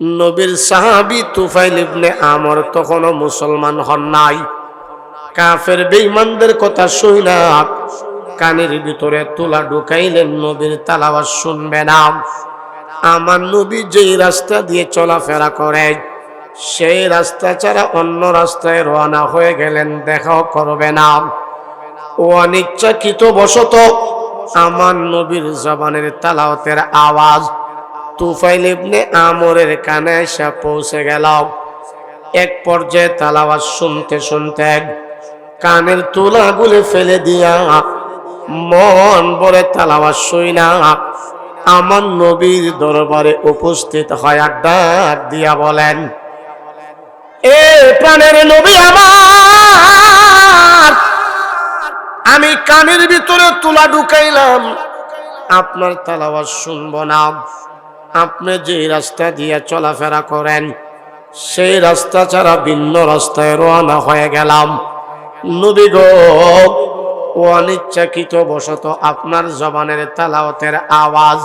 নবীর সাহাবি তুফাইল ইবনে আমর তখনও মুসলমান হন নাই। কাফের বেঈমানদের কথা শুই কানের ভিতরে তুলা ঢুকাইলেন নবীর তালাবাস শুনবে না। আমার নবী যেই রাস্তা দিয়ে চলাফেরা করে, সেই রাস্তা ছাড়া অন্য রাস্তায় রওনা হয়ে গেলেন, দেখাও করবে না। ও অনিচ্ছাকৃত বশত আমার নবীর জবানের তালাওতের আওয়াজ তুফাইল ইবনে আমরের কানে এসে পৌঁছে গেল এক পর্যায়ে তালাওয়াজ শুনতে শুনতে কানের তুলাগুলি ফেলে দিয়া মন ভরে তালাওয়াজ শুই না। আমার নবীর দরবারে উপস্থিত হয় ডাক দিয়া বলেন, এ প্রাণের নবী আমার, আমি কানের ভিতরে তুলা ঢুকাইলাম, আপনার তালাওয়াজ শুনব না। আপনি যে রাস্তা দিয়ে চলাফেরা করেন, সেই রাস্তা ছাড়া ভিন্ন রাস্তায় রওনা হয়ে গেলাম। নবী গো, অনিচ্ছাকৃত বশত আপনার জবানের তালাওয়াতের আওয়াজ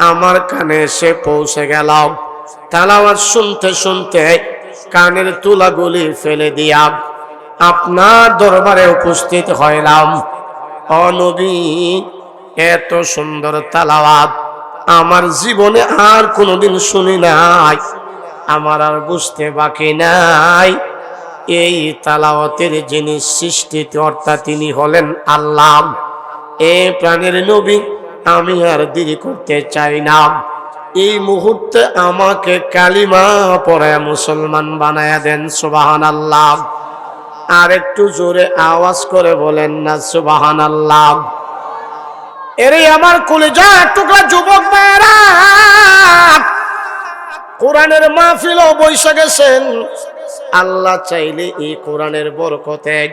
আমার কানে এসে পৌঁছে গেলাম। তালাওয়াত শুনতে শুনতে কানের তুলাগুলি ফেলে দিয়া আপনার দরবারে উপস্থিত হইলাম। অনবী এত সুন্দর তালাওয়াত। আমার জীবনে আর কোনোদিন শুনি নাই। আমার আর বুঝতে বাকি নাই। এই তালাওয়াতের যিনি সৃষ্টিতে অর্থাৎ তিনি হলেন আল্লাহ। এ প্রাণের নবী, আমি আর দেরি করতে চাই না। এই মুহূর্তে আমাকে কালিমা পরে মুসলমান বানায়া দেন সুবাহান আল্লাহ আর একটু জোরে আওয়াজ করে বলেন না সুবাহান আল্লাহ এরে আমার কলেজা টুকরা যুবক ভাইয়েরা কোরআনের মাহফিল বৈশা গেছেন আল্লাহ চাইলে এই কোরআনের বরকতে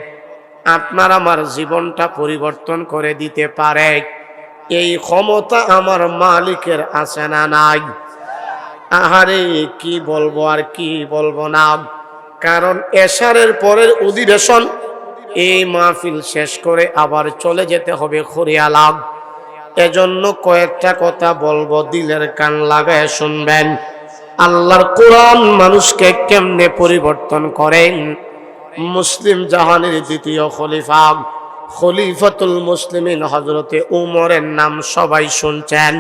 আপনার আমার জীবনটা পরিবর্তন করে দিতে পারে। এই ক্ষমতা আমার মালিকের আছে না নাই? আহারে, কি বলব আর কি বলব না? কারণ এশারের পরের অধিবেশন, এই মাহফিল শেষ করে আবার চলে যেতে হবে খরিয়ালাম এজন্য কয়েকটা কথা বলব, দিলের কান লাগায় শুনবেন। আল্লাহর কোরআন মানুষকে কেমনে পরিবর্তন করেন মুসলিম জাহানের দ্বিতীয় খলিফা, খলিফাতুল মুসলিমিন হজরতে উমরের নাম সবাই শুনছেন।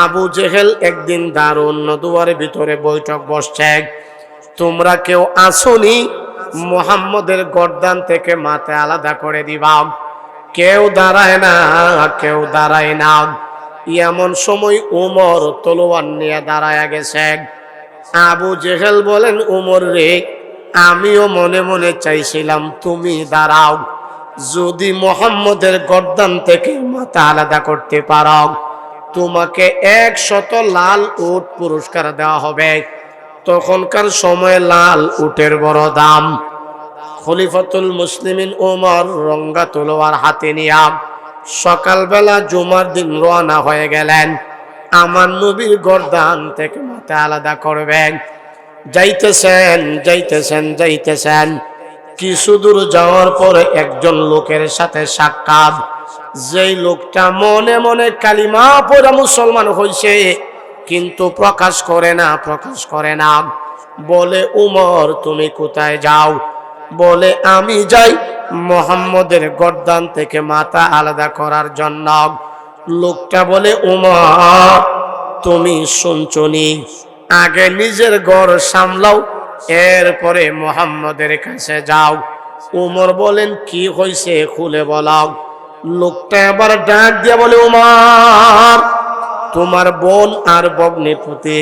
আবু জেহেল একদিন দারুণ নদুয়ারের ভিতরে বৈঠক বসছে। তোমরা কেউ আসনি? মোহাম্মদের গর্দান থেকে মাথা আলাদা করে দিবা। কেউ দাঁড়ায় না, কেউ দাঁড়ায় না। এমন সময় উমর তলোয়ার নিয়ে দাঁড়ায় গেছে। আবু জেহেল বলেন, উমর রে, আমিও মনে মনে চাইছিলাম তুমি দাঁড়াও। যদি মোহাম্মদের গর্দান থেকে মাথা আলাদা করতে পারো, তোমাকে একশত লাল উট পুরস্কার দেওয়া হবে। তখনকার সময় লাল উটের বড় দাম। খলিফাতুল মুসলিমিন ওমর রঙ্গা তলোয়ার হাতে নিয়া সকালবেলা জুমার দিন রওনা হয়ে গেলেন। আমার নবীর গর্দান থেকে মাথা আলাদা করবেন। যাইতেছেন যাইতেছেন যাইতেছেন। কিছু দূর যাওয়ার পরে একজন লোকের সাথে সাক্ষাৎ। যেই লোকটা মনে মনে কালিমা পড়ে মুসলমান হয়েছে কিন্তু প্রকাশ করে না, প্রকাশ করে না। বলে, উমর, তুমি কোথায় যাও? বলে, আমি যাই মোহাম্মদের গর্দান থেকে মাথা আলাদা করার জন্য। লোকটা বলে উমর তুমি শুনছনি, আগে নিজের ঘর সামলাও, এরপরে মোহাম্মদের কাছে যাও। উমর বলেন, কি হয়েছে খুলে বলাও? লোকটা আবার ডাক দিয়া বলে, উমার, তোমার বোন আর ভগ্নিপতি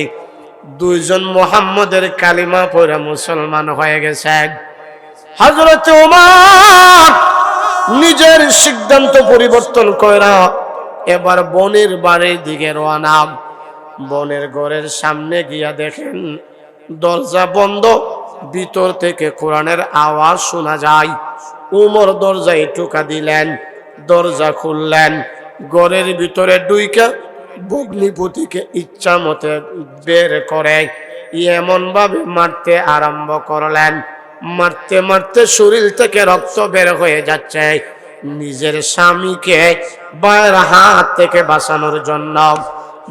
দুইজন মোহাম্মদের কালিমা পড়ে মুসলমান হয়ে গেছে। হজরত উমার নিজের সিদ্ধান্ত পরিবর্তন করা এবার বনের বাড়ির দিকে রওনা বনের ঘরের সামনে গিয়া দেখেন দরজা বন্ধ, ভিতর থেকে কোরআনের আওয়াজ শোনা যায়। উমর দরজায় টোকা দিলেন, দরজা খুললেন। ঘরের ভিতরে ডুইকা ভগ্নিপতিকে ইচ্ছা মতে বের করে এমন ভাবে মারতে আরম্ভ করলেন। মারতে মারতে শরীর থেকে রক্ত বের হয়ে যাচ্ছে। নিজের স্বামীকে বায়ের হাত থেকে বাঁচানোর জন্য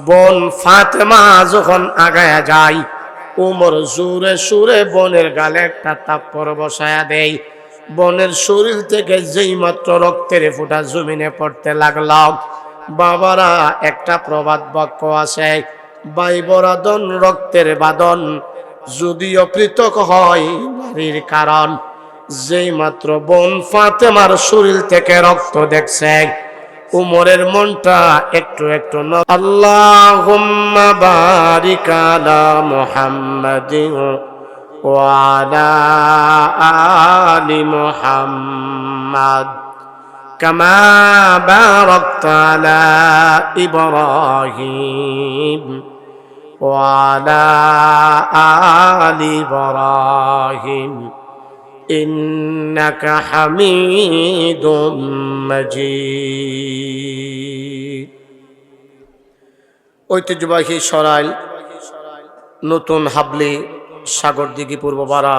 বোন ফাতেমা যখন আগায়া যায়, উমর সুরে সুরে বনের গালে একটা তাপ্পর বসায়া দেয়। বনের শরীর থেকে যেই মাত্র রক্তের ফোঁটা জমিনে পড়তে লাগল, বাবারা একটা প্রবাদ বাক্য আছে বাই বরাদন রক্তের বাদন যদিও পৃথক হয় নারীর কারণ যেই মাত্র বোন ফাতেমার শরীর থেকে রক্ত দেখছে উমরের মনটা একটু একটু আল্লাহুম্মা বারিক আলা মুহাম্মাদিন وعلى آل محمد كما باركت على إبراهيم وعلى آل إبراهيم إنك حميد مجيد ঐতিহ্যবাহী সরাইল নতুন হাবলি সাগর দিঘি পূর্বপাড়া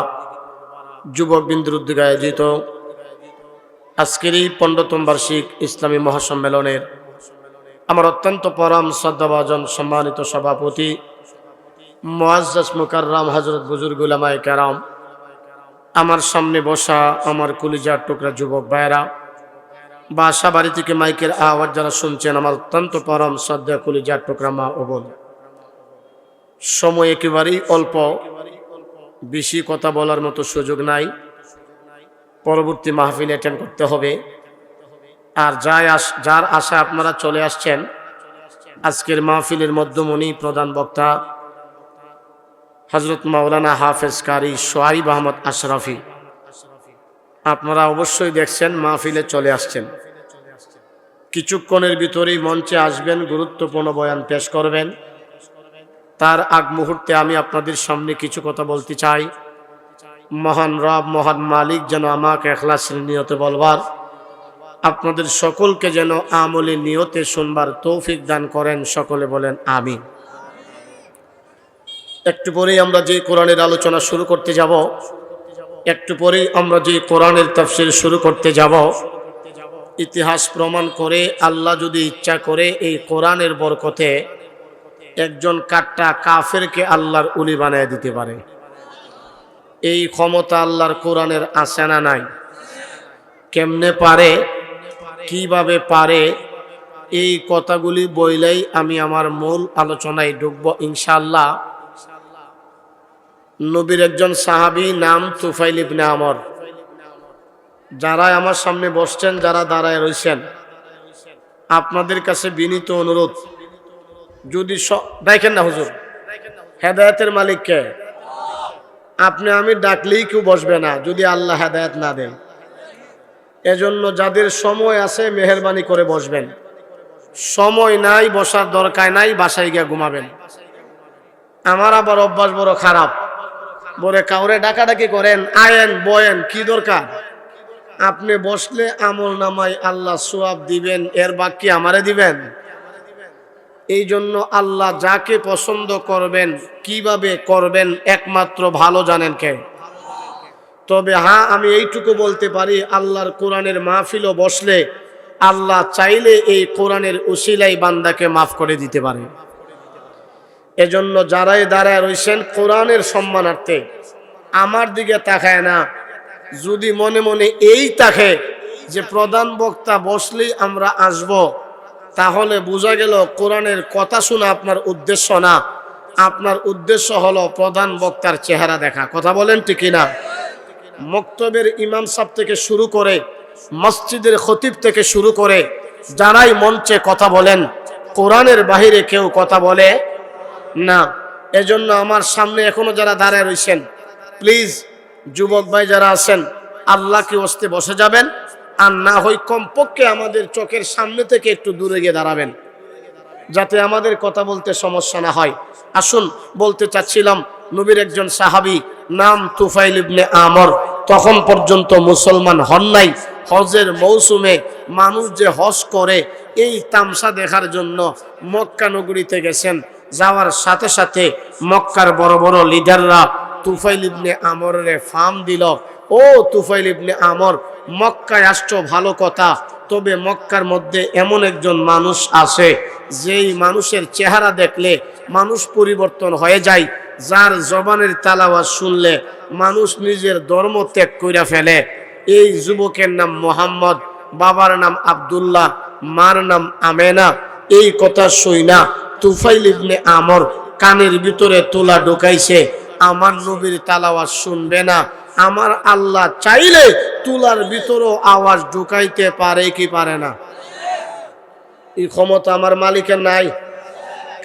যুবক বিন্দুর উদ্যোগে আয়োজিত আজকের এই পণ্ডতম বার্ষিক ইসলামী মহাসম্মেলনের আমার অত্যন্ত পরম শ্রদ্ধাভাজন সম্মানিত সভাপতি মোয়াজ্জাস মুকাররাম হজরত বুজুর্গুলামায় কারাম, আমার সামনে বসা আমার কলিজার টুকরা যুবক ভাইয়েরা, বাসা বাড়ি থেকে মাইকের আওয়াজ যারা শুনছেন আমার অত্যন্ত পরম শ্রদ্ধা কলিজার টুকরা মা ও বোন। সময় একেবারেই অল্প, বেশি কথা বলার মতো সুযোগ নাই। পরবর্তী মাহফিল অ্যাটেন্ড করতে হবে। আর যাই আস, যার আশা আপনারা চলে আসছেন, আজকের মাহফিলের মধ্যমণি প্রধান বক্তা হজরত মাওলানা হাফেজ কারি সোয়াইব আহমদ আশরাফি। আপনারা অবশ্যই দেখছেন, মাহফিলে চলে আসছেন। কিছুক্ষণের ভিতরেই মঞ্চে আসবেন, গুরুত্বপূর্ণ বয়ান পেশ করবেন। তার আগ মুহূর্তে আমি আপনাদের সামনে কিছু কথা বলতে চাই। মহান রব, মহান মালিক যেন আমাকে এখলাসের নিয়তে বলবার, আপনাদের সকলকে যেন আমলে নিয়তে শুনবার তৌফিক দান করেন, সকলে বলেন আমি একটু পরেই আমরা যে কোরআনের আলোচনা শুরু করতে যাব, একটু পরেই আমরা যে কোরআনের তফসিল শুরু করতে যাব, ইতিহাস প্রমাণ করে আল্লাহ যদি ইচ্ছা করে এই কোরআনের বরকতে একজন কাট্টা কাফেরকে আল্লাহর উলি বানিয়ে দিতে পারে। এই ক্ষমতা আল্লাহর কোরআনের আছে না নাই? কেমনে পারে? কীভাবে পারে? এই কথাগুলি বইলেই আমি আমার মূল আলোচনায় ঢুকবো ইনশাল্লাহ নবীর একজন সাহাবি নাম তুফাইল ইবনে আমর। যারা আমার সামনে বসছেন, যারা দাঁড়ায় রয়েছেন আপনাদের কাছে বিনীত অনুরোধ, যদি দেখেন না হুজুর, হেদায়তের মালিককে আপনি আমি ডাকলেই কেউ বসবে না, যদি আল্লাহ হেদায়ত না দেন। এজন্য যাদের সময় আছে, মেহরবানি করে বসবেন। সময় নাই, বসার দরকার নাই, বাসায় গিয়ে ঘুমাবেন। আমার আবার অভ্যাস বড় খারাপ। বলে, কাউরে ডাকাডাকি করেন, আয়েন, বয়েন, কি দরকার? আপনি বসলে আমল নামাই আল্লাহ সোয়াব দিবেন, এর বাক্যে আমারে দিবেন? এই জন্য আল্লাহ যাকে পছন্দ করবেন, কীভাবে করবেন একমাত্র ভালো জানেন কে? তবে হ্যাঁ আমি এইটুকু বলতে পারি, আল্লাহর কোরআনের মাহফিলও বসলে আল্লাহ চাইলে এই কোরআনের উশিলাই বান্দাকে মাফ করে দিতে পারে। এজন্য যারাই দাঁড়ায় রয়েছেন কোরআনের সম্মানার্থে আমার দিকে তাকায় না। যদি মনে মনে এই তাকে যে প্রধান বক্তা বসলেই আমরা আসব, তাহলে বোঝা গেল কোরআনের কথা শোনা আপনার উদ্দেশ্য না। আপনার উদ্দেশ্য হলো প্রধান বক্তার চেহারা দেখা। কথা বলেন ঠিকই না মক্তবের ইমাম সাহ থেকে শুরু করে, মসজিদের খতিব থেকে শুরু করে, যারাই মঞ্চে কথা বলেন, কোরআনের বাহিরে কেউ কথা বলে না। এজন্য আমার সামনে এখনও যারা দাঁড়ায় রয়েছেন প্লিজ, যুবক ভাই যারা আছেন, আল্লাহকে অস্তে বসে যাবেন, আর না হয় কমপক্ষে আমাদের চোখের সামনে থেকে একটু দূরে গিয়ে দাঁড়াবেন, যাতে আমাদের কথা বলতে সমস্যা না হয়। আসুন, বলতে চাচ্ছিলাম, নবীর একজন সাহাবি, নাম তুফাইল ইবনে আমর, তখন পর্যন্ত মুসলমান হন নাই, হজের মৌসুমে মানুষ যে হজ করে, এই তামসা দেখার জন্য মক্কা নগরীতে গেছেন, যাওয়ার সাথে সাথে মক্কার বড় বড় লিডাররা তুফাইল ইবনে আমরের ফার্ম দিল। ও তুফাইল ইবনে আমর, মক্কায় আসছো, ভালো কথা। তবে মক্কার মধ্যে এমন একজন মানুষ আছে, যেই মানুষের চেহারা দেখলে মানুষ পরিবর্তন হয়ে যায়, যার জবানের তালাওয়াজ শুনলে মানুষ নিজের ধর্ম ত্যাগ কইরা ফেলে। এই যুবকের নাম মোহাম্মদ, বাবার নাম আব্দুল্লাহ, মার নাম আমেনা। এই কথা শুইনা, তুফাইল ইবনে আমর কানের ভিতরে তোলা ঢুকাইছে। আমার নবীর তালাওয়াজ শুনবে না। আমার আল্লাহ চাইলে তুলার ভিতরেও আওয়াজ ঢুকাইতে পারে কি পারে না? এই ক্ষমতা আমার মালিকের নাই।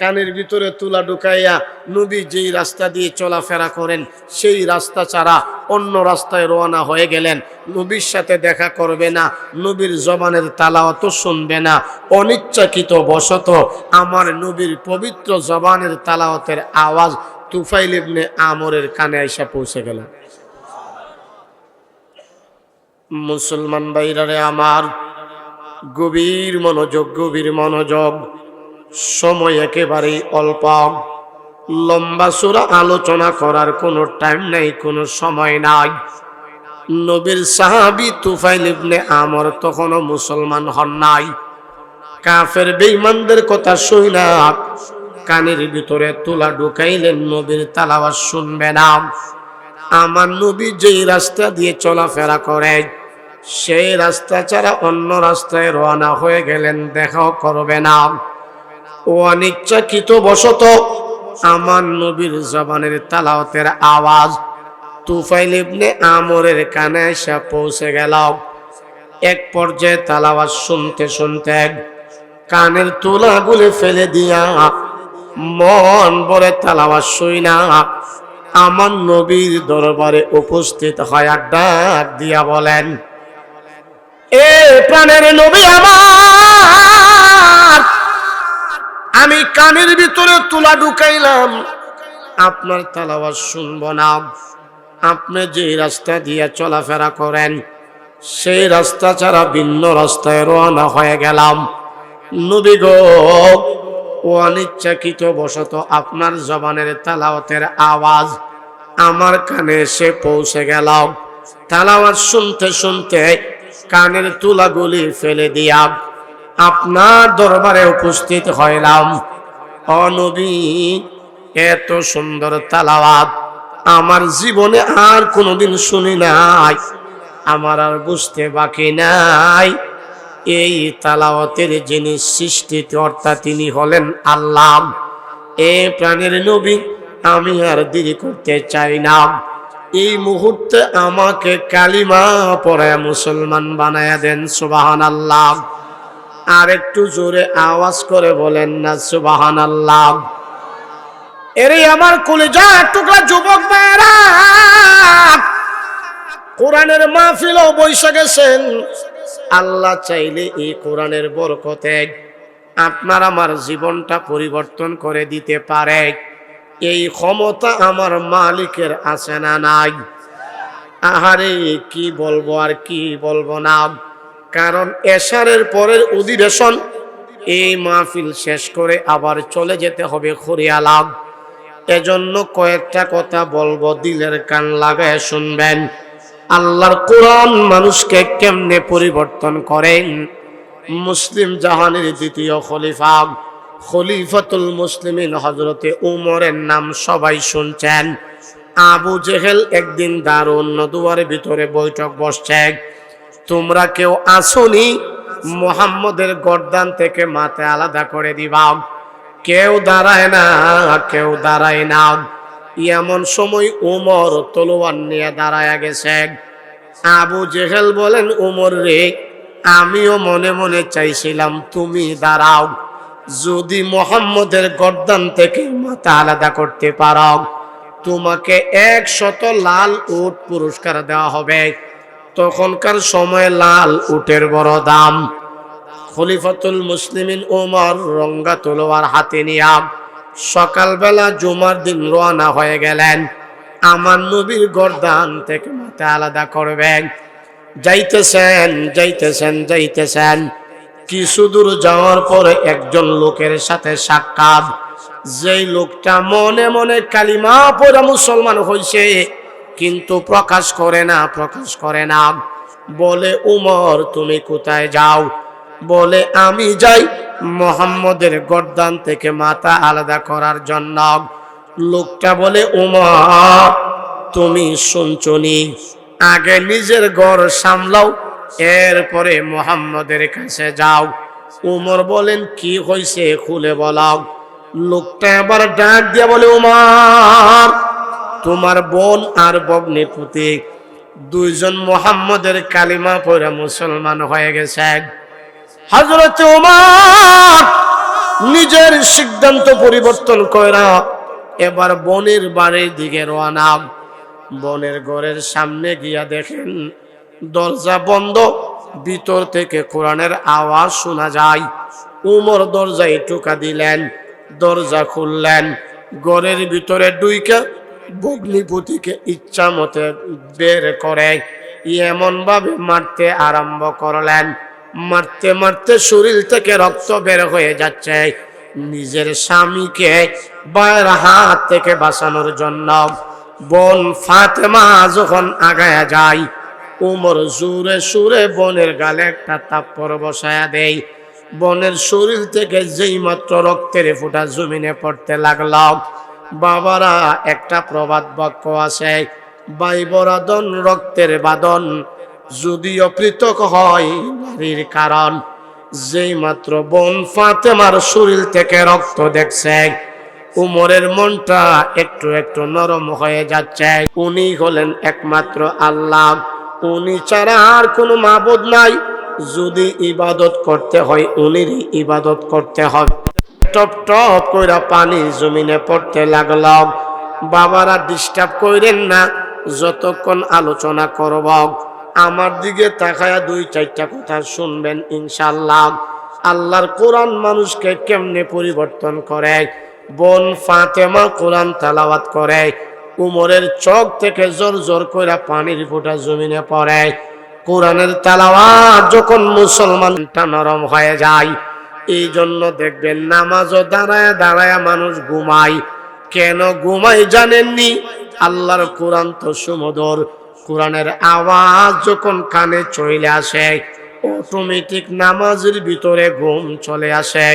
কানের ভিতরে তুলা ঢুকাইয়া নবী যেই রাস্তা দিয়ে চলাফেরা করেন, সেই রাস্তা ছাড়া অন্য রাস্তায় রওনা হয়ে গেলেন। নবীর সাথে দেখা করবে না, নবীর জবানের তালাওয়াত শুনবে না। অনিচ্ছাকৃত বশত আমার নবীর পবিত্র জবানের তালাওয়াতের আওয়াজ তুফাইল ইবনে আমরের কানে আইসা পৌঁছে গেল মুসলমান বাইরারে আমার গভীর মনোযোগ গভীর মনোযোগ, সময় একেবারেই অল্প। লম্বা সুরা আলোচনা করার কোনো টাইম নাই, কোনো সময় নাই। নবীর সাহাবি তুফাইল ইবনে আমর তখনও মুসলমান হন নাই। কাফের বেঈমানদের কথা শুই কানের ভিতরে তুলা ঢুকাইলেন, নবীর তালাওয়াজ শুনবে না। আমার নবী যেই রাস্তা দিয়ে চলাফেরা করে, সেই রাস্তা ছাড়া অন্য রাস্তায় রওনা হয়ে গেলেন, দেখাও করবে না। ও অনিচ্ছাকৃত বশত আমার নবীর জবানের তালাওতের আওয়াজ তুফাইল ইবনে আমরের কানে এসে পৌঁছে গেল। এক পর্যায়ে তালাওয়াজ শুনতে শুনতে কানের তুলাগুলি ফেলে দিয়া মন ভরে তালাওয়াজ শুই না। আমার নবীর দরবারে উপস্থিত হয় ডাক দিয়া বলেন, এ প্রাণের নবী আমার, আমি কানের ভিতরে তুলা ঢুকাইলাম। আপনার তালাওয়াজ শুনব না। আপনি যে রাস্তা দিয়ে চলাফেরা করেন, সেই রাস্তা ছাড়া ভিন্ন রাস্তায় রওনা হয়ে গেলাম। নবী গো ও অনিচ্ছাকৃত বশত আপনার জবানের তালাওয়াতের আওয়াজ আমার কানে এসে পৌঁছে গেলাম তালাওয়াজ শুনতে শুনতে কানের তুলাগুলি ফেলে দিয়া আপনার দরবারে উপস্থিত হইলাম। অনবী এত সুন্দর তালাওয়াত আমার জীবনে আর কোনোদিন শুনি নাই। আমার আর বুঝতে বাকি নাই। এই তালাওয়াতের যিনি সৃষ্টিতে, অর্থাৎ তিনি হলেন আল্লাহ। এ প্রাণের নবী, আমি আর দেরি করতে চাই না। এই মুহূর্তে আমাকে কালিমা পরে মুসলমান বানায়া দেন সুবাহান আল্লাহ আর একটু জোরে আওয়াজ করে বলেন না সুবাহান আল্লাহ এরে আমার কলেজা টুকরা যুবক ভাইরা কোরআনের মাহফিলও বৈশা আল্লাহ চাইলে এই কোরআনের বরকতে আপনার আমার জীবনটা পরিবর্তন করে দিতে পারে। এই ক্ষমতা আমার মালিকের আছে না নাই? আহারে, কি বলব আর কি বলব না? কারণ এশারের পরের অধিবেশন এই মাহফিল শেষ করে আবার চলে যেতে হবে খরিয়ালাম এজন্য কয়েকটা কথা বলব, দিলের কান লাগায় শুনবেন। আল্লাহর কোরআন মানুষকে কেমনে পরিবর্তন করেন? মুসলিম জাহানের দ্বিতীয় খলিফা খলিফাতুল মুসলিমিন হজরতে উমরের নাম সবাই শুনছেন। আবু জেহেল একদিন দারুণ নদুয়ার ভিতরে বৈঠক বসছে। তোমরা কেউ আসনি? মোহাম্মদের গর্দান থেকে মাথা আলাদা করে দিবা কেউ দাঁড়ায় না, কেউ দাঁড়ায় না। এমন সময় উমর তলোয়ার নিয়ে দাঁড়ায় গেছে। আবু জেহেল বলেন, উমর রে, আমিও মনে মনে চাইছিলাম তুমি দাঁড়াও। যদি মোহাম্মদের গর্দান থেকে মাথা আলাদা করতে পারো, তোমাকে একশত লাল উট পুরস্কার দেওয়া হবে। তখনকার সময় লাল উটের বড় দাম। খলিফাতুল মুসলিমিন ওমর রঙ্গা তলোয়ার হাতে নিয়া সকালবেলা জুমার দিন রওনা হয়ে গেলেন। আমার নবীর গর্দান থেকে মাথা আলাদা করবেন। যাইতেছেন যাইতেছেন যাইতেছেন। কিছু দূর যাওয়ার পরে একজন লোকের সাথে সাক্ষাৎ। যেই লোকটা মনে মনে কালিমা পড়া মুসলমান হয়েছে কিন্তু প্রকাশ করে না, প্রকাশ করে না। বলে, উমর, তুমি কোথায় যাও? বলে, আমি যাই মোহাম্মদের গর্দান থেকে মাথা আলাদা করার জন্য লোকটা বলে উমর তুমি শুনছনি, আগে নিজের ঘর সামলাও, এরপরে মোহাম্মদের কাছে যাও। উমর বলেন, কি হয়েছে খুলে বলাও? লোকটা আবার ডাক দিয়া বলে, উমার, তোমার বোন আর বগ্নিপুতি দুইজন মোহাম্মদের কালিমা পড়ে মুসলমান হয়ে গেছে হজরত উমার নিজের সিদ্ধান্ত পরিবর্তন করা এবার বনের বাড়ির দিকে রওনা। বনের ঘরের সামনে গিয়া দেখেন দরজা বন্ধ, ভিতর থেকে কোরআনের আওয়াজ শোনা যায়। উমর দরজায় টোকা দিলেন, দরজা খুললেন, ঘরের ভিতরে ডুইকা বগ্নিপতিকে ইচ্ছা মতে বের করে এমন ভাবে মারতে আরম্ভ করলেন। মারতে মারতে শরীর থেকে রক্ত বের হয়ে যাচ্ছে। নিজের স্বামীকে বায়ের হাত থেকে বাঁচানোর জন্য বোন ফাতেমা যখন আগায়া যায়, উমর জুরে সুরে বনের গালে একটা তাপ্পর বসায়া দেয়। বনের শরীর থেকে যেই মাত্র রক্তের ফোঁটা জমিনে পড়তে লাগল, বাবারা একটা প্রবাদ বাক্য আছে বাই বরাদন রক্তের বাদন যদিও পৃথক হয় নারীর কারণ, যেই মাত্র বোন ফাতেমার শরীর থেকে রক্ত দেখছে, উমরের মনটা একটু একটু নরম হয়ে যাচ্ছে। উনি হলেন একমাত্র আল্লাহ। উনি ছাড়া আর কোনো মাবুদ নাই। যদি ইবাদত করতে হয়, উনিরই ইবাদত করতে হবে। টপ টপ কইরা পানি জমিনে পড়তে লাগল। বাবারা ডিস্টার্ব কইরেন না, যতক্ষণ আলোচনা করব। আমার দিকে তাকায়া দুই, চারটা কথা শুনবেন ইনশাল্লাহ আল্লাহর কোরআন মানুষকে কেমনে পরিবর্তন করে? বোন ফাতেমা কোরআন তালাওয়াত করে। উমরের চোখ থেকে জোর জোর কইরা পানির ফোঁটা জমিনে পড়ে। কোরআনের তালাওয়াত যখন মুসলমানটা নরম হয়ে যায়, এই জন্য দেখবেন নামাজও দাঁড়ায় দাঁড়ায় মানুষ ঘুমায়। কেন ঘুমায় জানেননি? আল্লাহর কোরআন তো সুমধুর। কোরআনের আওয়াজ যখন কানে চলে আসে অটোমেটিক নামাজের ভিতরে ঘুম চলে আসে।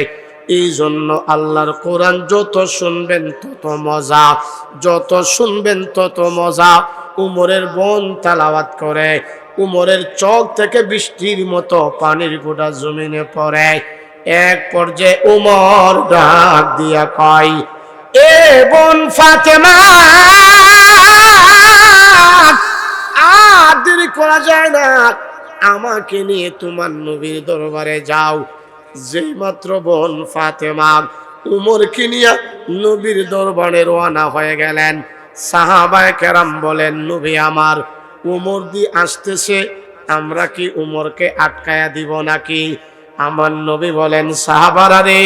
এই জন্য আল্লাহর কোরআন যত শুনবেন তত মজা, যত শুনবেন তত মজা। উমরের বোন তালাওয়াত করে, উমরের চোখ থেকে বৃষ্টির মতো পানির গোটা জমিনে পড়ে। এক পর্যায়ে উমর ডাক দিয়া কয়, এ বোন ফাতেমা আর দেরি করা যায় না। আমাকে নিয়ে তোমার নবীর দরবারে যাও। যেই মাত্র বোন ফাতেমা উমরকে নিয়ে নবীর দরবারে রওনা হয়ে গেলেন। সাহাবায় কেরাম বলেন, নবী আমার, উমর দি আসতেছে, আমরা কি উমরকে আটকায়া দিব নাকি? আমার নবী বলেন, সাহাবারা রে,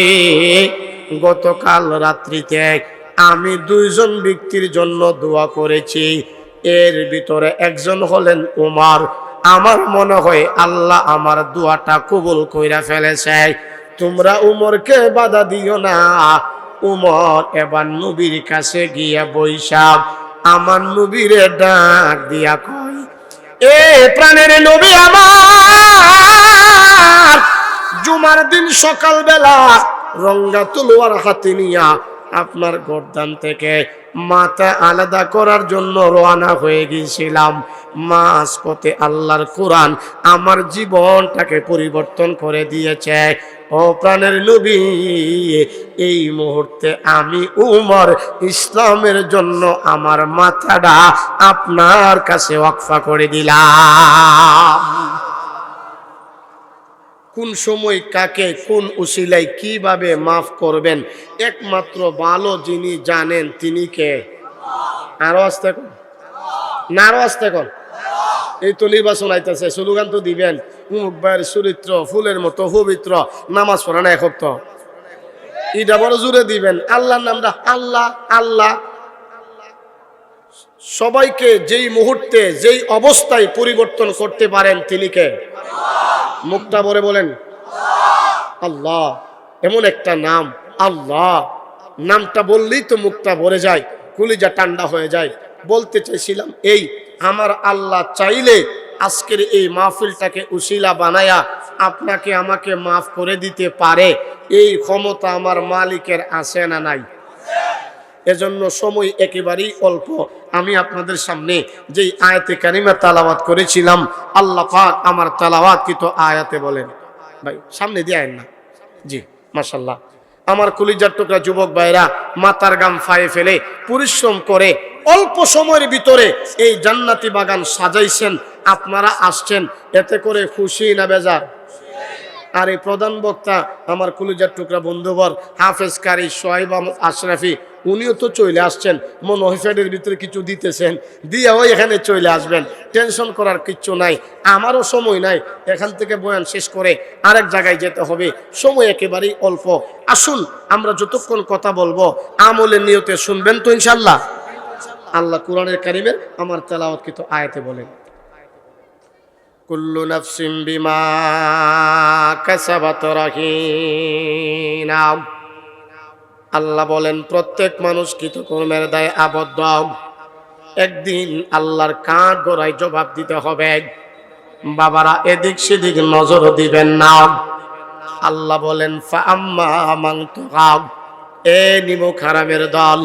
গতকাল রাত্রিতে আমি দুইজন ব্যক্তির জন্য দোয়া করেছি। এর ভিতরে একজন হলেন উমার। আমার মনে হয় আল্লাহ আমার দোয়াটা কবুল কইরা ফেলেছে। তোমরা উমরকে বাধা দিও না। উমর এবার নবীর কাছে গিয়া বৈশাখ আমার নবীরে ডাক দিয়া কয়, এ প্রাণের নবী আমার, জুমার দিন সকালবেলা রঙ্গা তুলোয়ার হাতে নিয়া আপনার গর্দান থেকে মাথা আলাদা করার জন্য রওনা হয়ে গিয়েছিলাম। মাস পথে আল্লাহর কোরআন আমার জীবনটাকে পরিবর্তন করে দিয়েছে। ও প্রাণের নবী, এই মুহূর্তে আমি উমর ইসলামের জন্য আমার মাথাটা আপনার কাছে ওয়াকফা করে দিলাম। কোন সময় কাকে কোন উসিলাই কীভাবে মাফ করবেন? একমাত্র ভালো যিনি জানেন তিনি কে? আরও আসতে কন। না আসতে কন। এই তো নির্বাচন আইতেছে, স্লোগান তো দিবেন ভাইয়ের চরিত্র, ফুলের মতো পবিত্র, নামাজ পড়া না এক তো এটা বড় জুড়ে দিবেন, আল্লাহর নামটা আল্লাহ আল্লাহ। সবাইকে যেই মুহূর্তে, যেই অবস্থায় পরিবর্তন করতে পারেন তিনি কে? মুখটা ভরে বলেন। আল্লাহ, এমন একটা নাম। আল্লাহ, নামটা বললেই তো মুখটা ভরে যায়, কুলিজা ঠান্ডা হয়ে যায়। বলতে চাইছিলাম, এই, আমার আল্লাহ চাইলে আজকের এই মাহফিলটাকে উশিলা বানায়া আপনাকে আমাকে মাফ করে দিতে পারে। এই ক্ষমতা আমার মালিকের আছে না নাই? এজন্য সময় একেবারেই অল্প। আমি আপনাদের সামনে যেই আয়াতে কারিমা তালাওয়াত করেছিলাম, আল্লাহ পাক আমার তালাওয়াত কিন্তু আয়াতে বলেন। ভাই, সামনে দিয়ে আয়েন না। জি মাশাল্লাহ আমার কলিজার টুকরা যুবক ভাইরা মাতার গাম ফায়ে ফেলে পরিশ্রম করে অল্প সময়ের ভিতরে এই জান্নাতি বাগান সাজাইছেন। আপনারা আসছেন, এতে করে খুশি না বেজার? আর এই প্রধান বক্তা, আমার কলিজার টুকরা বন্ধুবর হাফেজ কারি সোহাইব আশরাফি উনিও তো চলে আসছেন। মন মনোহিফেডের ভিতরে কিছু দিতেছেন। দিয়েও এখানে চলে আসবেন। টেনশন করার কিচ্ছু নাই। আমারও সময় নাই। এখান থেকে বয়ান শেষ করে আরেক জায়গায় যেতে হবে। সময় একেবারেই অল্প। আসুন, আমরা যতক্ষণ কথা বলব, আমলের নিয়তে শুনবেন তো ইনশাল্লাহ আল্লাহ কোরআনের কারিমের আমার তেলাওয়াত কিন্তু আয়াতে বলেন, কুল্লু নাফসিম বিমা কাসাবাত রাহিনা। আল্লাহ বলেন, প্রত্যেক মানুষ কৃতকর্মের দায় আবদ্ধ? একদিন আল্লাহর কাঠ গোড়ায় জবাব দিতে হবে। বাবারা, এদিক সেদিক নজর দিবেন না। আল্লাহ বলেন এ নিমুখ হারামের দল,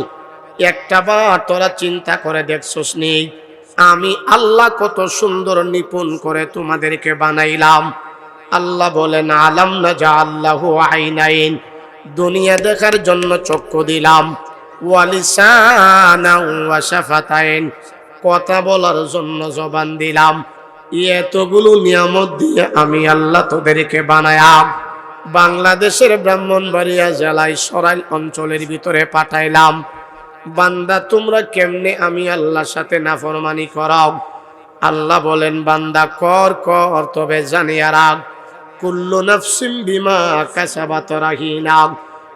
একটা বার তোরা চিন্তা করে দেখছস নেই আমি আল্লাহ কত সুন্দর নিপুণ করে তোমাদেরকে বানাইলাম। আল্লাহ বলেন, আলাম না যা আল্লাহ আইনাইন। দুনিয়া দেখার জন্য চক্ষু দিলাম। কথা বলার জন্য জবান দিলাম। এতগুলো নিয়ামত দিয়ে আমি আল্লাহ তোদেরকে বানায়াম। বাংলাদেশের ব্রাহ্মণবাড়িয়া জেলায় সরাইল অঞ্চলের ভিতরে পাঠাইলাম। বান্দা, তোমরা কেমনে আমি আল্লাহর সাথে নাফরমানি করাও? আল্লাহ বলেন, বান্দা, কর কর, তবে জানিয়া রাখ। কুল্লু নাফসিম বিমা কাসাবাত রাহিনা।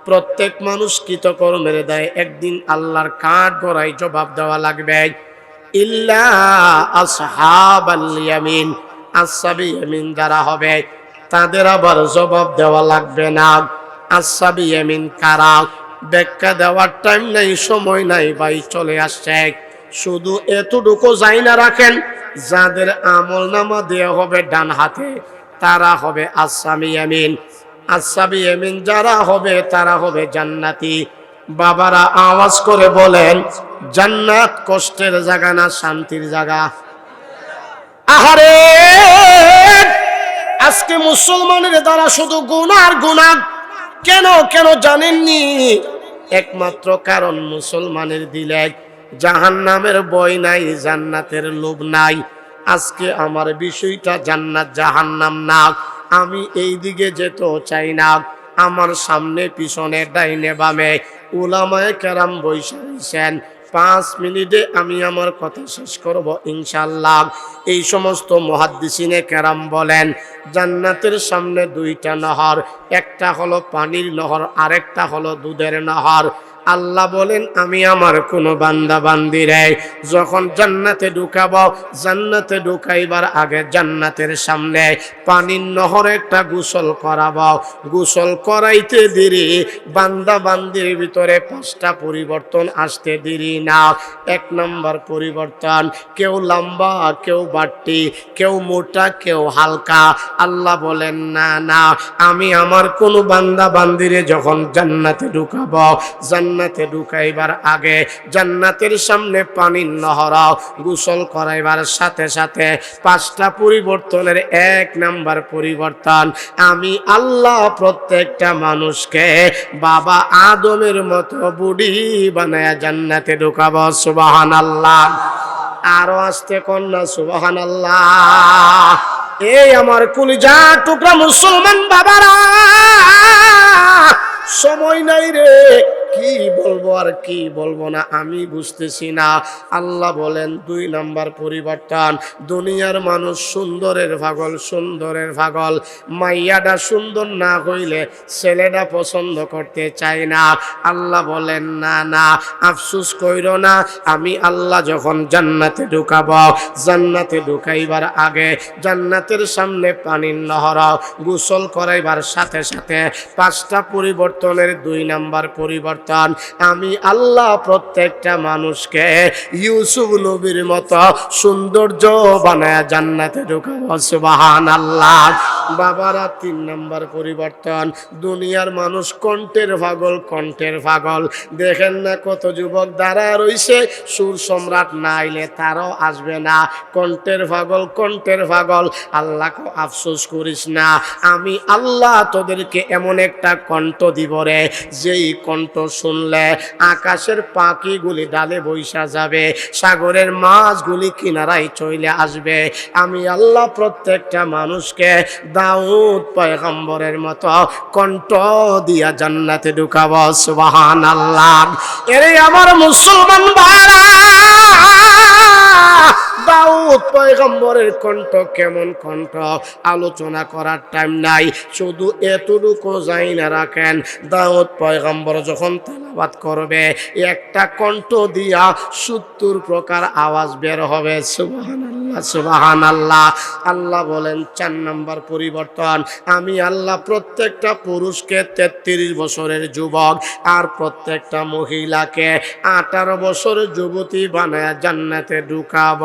প্রত্যেক মানুষ কৃতকর্মের দেয় একদিন আল্লাহর কাঠ গড়াই জবাব দেওয়া লাগবে। ইল্লা আসহাবি ইয়ামিন যারা হবে, তাদের আবার জবাব দেওয়া লাগবে না। আসহাবি ইয়ামিন কারা? ব্যাখ্যা দেওয়ার টাইম নাই, সময় নাই ভাই, চলে আসছে। শুধু এতটুকু যাই না রাখেন, যাদের আমল নামা দেওয়া হবে ডান হাতে। তারা হবে আসামি আমিন আসামি আমিন যারা হবে, তারা হবে জান্নাতি। বাবারা আওয়াজ করে বলেন, জান্নাত কষ্টের জায়গা না শান্তির জায়গা? আহারে! আজকে মুসলমানের দ্বারা শুধু গুনার গুণা। কেন কেন জানেননি? একমাত্র কারণ মুসলমানের দিলে জাহান নামের বই নাই, জান্নাতের লোভ নাই। আজকে আমার বিষয়টা জান্নাত, জাহান্নাম না। আমি এই দিকে যেতেও চাই না। আমার সামনে পিছনে ডাইনে বামে উলামায় কেরাম বৈশা রয়েছেন। পাঁচ মিনিটে আমি আমার কথা শেষ করব ইনশাল্লাহ এই সমস্ত মহাদ্দিসিনে কেরাম বলেন, জান্নাতের সামনে দুইটা নহর, একটা হলো পানির নহর, আরেকটা হলো দুধের নহর। আল্লাহ বলেন, আমি আমার কোনো বান্দা বান্দিরে যখন জান্নাতে ঢুকাব, জান্নাতে ঢুকাইবার আগে জান্নাতের সামনে পানির নহর একটা গোসল করাব। গোসল করাইতে দেরি, বান্দা বান্দির ভিতরে পাঁচটা পরিবর্তন আসতে দেরি না। এক নম্বর পরিবর্তন, কেউ লম্বা, কেউ বাট্টি কেউ মোটা, কেউ হালকা। আল্লাহ বলেন, না না, আমি আমার কোনো বান্দা বান্দিরে যখন জান্নাতে ঢুকাব, জান্নাতে ঢুকাইবার আগে জান্নাতের সামনে পানির নহরাও গোসল করাইবার সাথে সাথে পাঁচটা পরিবর্তনের এক নাম্বার পরিবর্তন, আমি আল্লাহ প্রত্যেকটা মানুষকে বাবা আদমের মতো বুড়ি বানায় জান্নাতে ঢুকাব সুবাহান আল্লাহ আরও আসতে কন্যা সুবাহান আল্লাহ এই আমার কুলিজা টুকরা মুসলমান বাবারা, সময় নাই রে। কি বলব আর কি বলব না, আমি বুঝতেছি না। আল্লাহ বলেন, দুই নাম্বার পরিবর্তন, দুনিয়ার মানুষ সুন্দরের ভাগল সুন্দরের পাগল। মাইয়াটা সুন্দর না হইলে ছেলেটা পছন্দ করতে চায় না। আল্লাহ বলেন, না না, আফসুস কইর না, আমি আল্লাহ যখন জান্নাতে ঢুকাব, জান্নাতে ঢুকাইবার আগে জান্নাতের সামনে পানির নহর গোসল করাইবার সাথে সাথে পাঁচটা পরিবর্তনের দুই নাম্বার পরিবর্তন পরিবর্তন আমি আল্লাহ প্রত্যেকটা মানুষকে ইউসুফ নবীর মতো সৌন্দর্য বানায় জান্নাতে ঢুকাবো সুবাহান আল্লাহ বাবারা, তিন নাম্বার পরিবর্তন। দুনিয়ার মানুষ কণ্ঠের পাগল কণ্ঠের পাগল। দেখেন না কত যুবক দ্বারা রইছে, সুর সম্রাট না আইলে তারাও আসবে না। কণ্ঠের পাগল কণ্ঠের পাগল। আল্লাহকে আফসোস করিস না, আমি আল্লাহ তোদেরকে এমন একটা কণ্ঠ দিব রে, যেই কণ্ঠ শুনলে আকাশের পাখিগুলি ডালে বৈশা যাবে, সাগরের মাছগুলি কিনারায় চলে আসবে। আমি আল্লাহ প্রত্যেকটা মানুষকে দাউদ পয়গম্বরের মতো কণ্ঠ দিয়া জান্নাতে ঢুকাব সুবাহান আল্লাহ এরে আমার মুসলমান ভাইরা! দাউদ পয়গম্বরের কণ্ঠ কেমন কণ্ঠ? আলোচনা করার টাইম নাই। শুধু এতটুকু যাই না রাখেন। দাউদ পয়গম্বর যখন তেলাবাদ করবে, একটা কণ্ঠ দিয়া সত্তর প্রকার আওয়াজ বের হবে। সুবাহান আল্লাহ সুবাহান আল্লাহ আল্লাহ বলেন, চার নাম্বার পরিবর্তন, আমি আল্লাহ প্রত্যেকটা পুরুষকে তেত্রিশ বছরের যুবক আর প্রত্যেকটা মহিলাকে আঠারো বছরের যুবতী বানায় জান্নাতে ঢুকাব।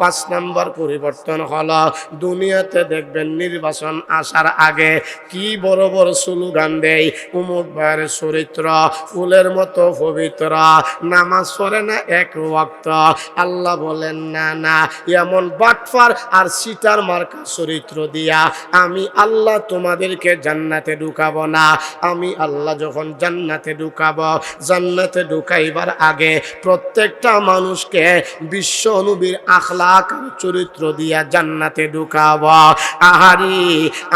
পাঁচ নাম্বার পরিবর্তন হলো, দুনিয়াতে দেখবেন নির্বাচন আসার আগে কি বড় বড় স্লোগান দেয়, উমুক ভাইয়ের চরিত্র, ফুলের মতো পবিত্র, নামাজ পড়ে না এক ওয়াক্ত। আল্লাহ বলেন, না না, এমন বাটফার আর সিটার মার্কা চরিত্র দিয়া আমি আল্লাহ তোমাদেরকে জান্নাতে ঢুকাবো না। আমি আল্লাহ যখন জান্নাতে ঢুকাবো, জান্নাতে ঢুকাইবার আগে প্রত্যেকটা মানুষকে বিশ্ব নবীর আখলাক চরিত্র দিয়া জান্নাতে ঢুকাব। আহারি,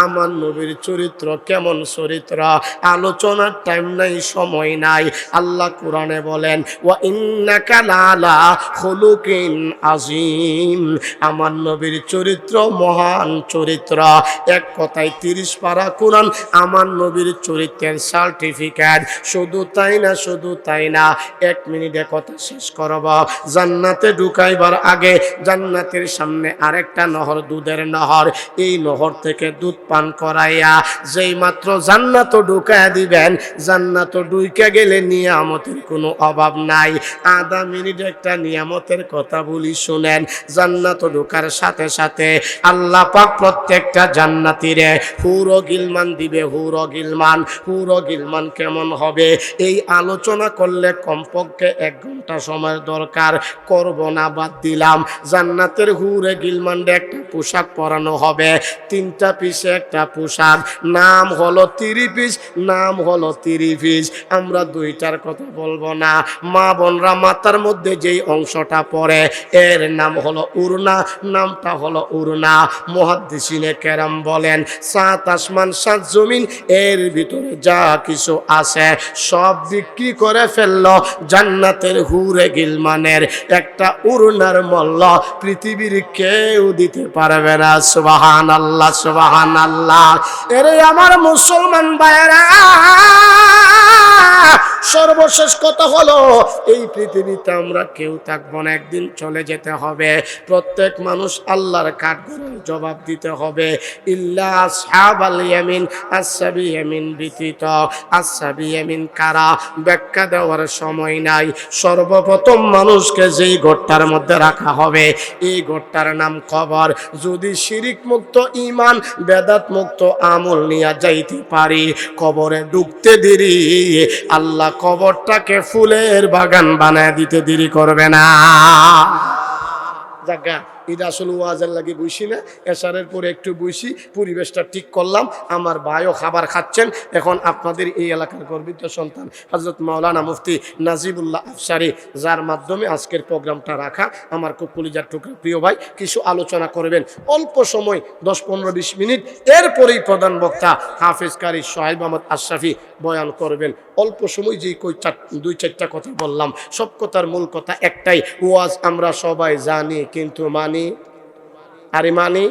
আমার নবীর চরিত্র কেমন চরিত্র? আলোচনার টাইম নাই, সময় নাই। আল্লাহ কোরআনে বলেন ও ইন্নাকা লালা খুলুকিন আজিম আমার নবীর চরিত্র মহান চরিত্র। এক কথায় তিরিশ পারা কোরআন, আমার নবীর চরিত্রের সার্টিফিকেট শুধু তাই না, শুধু তাই না, এক মিনিটে কথা শেষ করব। জান্নাতে ঢুকাইবার আগে জান্নাতের সামনে আরেকটা নহর, দুধের নহর। এই নহর থেকে দুধ পান করাইয়া যেই মাত্র জান্নাত ঢুকাইয়া দিবেন, জান্নাত ঢুকে গেলে নিয়ামতের কোনো অভাব নাই। আধা মিনিট একটা নিয়ামতের কথা বলি শুনেন, জান্নাত ঢুকার সাথে সাথে আল্লাহ পাক প্রত্যেকটা জান্নাতিরে হুরো গিলমান দিবে, হুরো গিলমান হুরো গিলমান কেমন হবে? এই আলোচনা করলে কমপক্ষে এক ঘণ্টা সময় দরকার, করব না, বাদ দিলাম। জান্নাতের হুরে গিলমান্ডে একটা পোশাক পরানো হবে। তিনটা পিসে একটা পোশাক। নাম হলো তিরি পিস নাম হলো তিরি পিস আমরা দুইটার কথা বলব না। মা বোনরা মাথার মধ্যে যেই অংশটা পড়ে এর নাম হলো উড়না নামটা হলো উড়না মহাদ্দিসিনে কেরাম বলেন, সাত আসমান, সাত জমিন, এর ভিতরে যা কিছু আছে, সব বিক্রি করে ফেলল? জান্নাতের হুরে গিলমানের একটা উড়নার মল্ল পৃথিবীর কেউ দিতে পারবে না। সুবাহান আল্লাহ সুবাহান আল্লাহ এরে আমার মুসলমান ভাইরা সর্বশেষ কথা হলো, এই পৃথিবীতে আমরা কেউ থাকব না, একদিন চলে যেতে হবে। প্রত্যেক মানুষ আল্লাহর কাঠগড়ায় জবাব দিতে হবে। ইল্লা আসহাব আল ইয়ামিন, আসহাবি ইয়ামিন ব্যতীত। আসহাবি ইয়ামিন কারা? ব্যাখ্যা দেওয়ার সময় নাই। সর্বপ্রথম মানুষকে যেই ঘরটার মধ্যে রাখা হবে, এই ঘরটার নাম কবর। যদি শিরিক মুক্ত ইমান বেদাত মুক্ত আমল নিয়ে যাইতে পারি, কবরে ঢুকতে দেরি। আল্লাহ কবরটাকে ফুলের বাগান বানায় দিতে দেরি করবে না। জাগা এটা আসলে ওয়াজের লাগে বুঝি না এসারের পরে একটু বুঝি পরিবেশটা ঠিক করলাম, আমার ভাইও খাবার খাচ্ছেন। এখন আপনাদের এই এলাকার গর্বিত সন্তান হজরত মাওলানা মুফতি নাজিবুল্লাহ আফসারি, যার মাধ্যমে আজকের প্রোগ্রামটা রাখা আমার খুব কলিজার টুকরা। প্রিয় ভাই, কিছু আলোচনা করবেন। অল্প সময়, দশ পনেরো বিশ মিনিট, এরপরেই প্রধান বক্তা হাফিজ কারি সোহেব আহমদ আশরাফি বয়ান করবেন। অল্প সময় যেই কই চার, দুই চারটা কথা বললাম, সব কথার মূল কথা একটাই, ওয়াজ আমরা সবাই জানি, কিন্তু মানি আরে মানি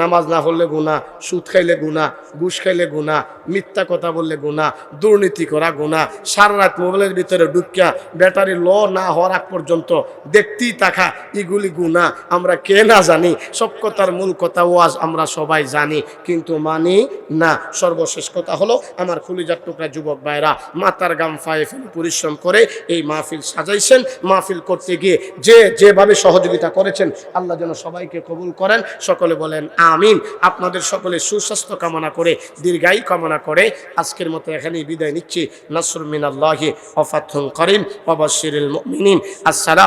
নামাজ না পড়লে গুণা সুদ খাইলে গুণা ঘুষ খাইলে গুণা মিথ্যা কথা বললে গুণা দুর্নীতি করা গুণা সারা রাত মোবাইলের ভিতরে ঢুকিয়া ব্যাটারি ল না হওয়ার আগ পর্যন্ত দেখতেই থাকা এগুলি গুণা আমরা কে না জানি, সব কথার মূল কথা ওয়াজ আমরা সবাই জানি, কিন্তু মানি না। সর্বশেষ কথা হলো, আমার খুলিজার টুকরা যুবক ভাইরা মাতার গাম ফায়ে ফেলে পরিশ্রম করে এই মাহফিল সাজাইছেন। মাহফিল করতে গিয়ে যে যেভাবে সহযোগিতা করেছেন, আল্লাহ যেন সবাইকে কবুল করেন। সকলে বলেন আমিন। আপনাদের সকলে সুস্বাস্থ্য কামনা করে, দীর্ঘায়ু কামনা করে আজকের মতো এখানেই বিদায় নিচ্ছি। নাসরুল মিনাল্লাহি ওয়াফাতহুম করিম ওয়া বাশশিরিল মুমিনিন। আসসালামু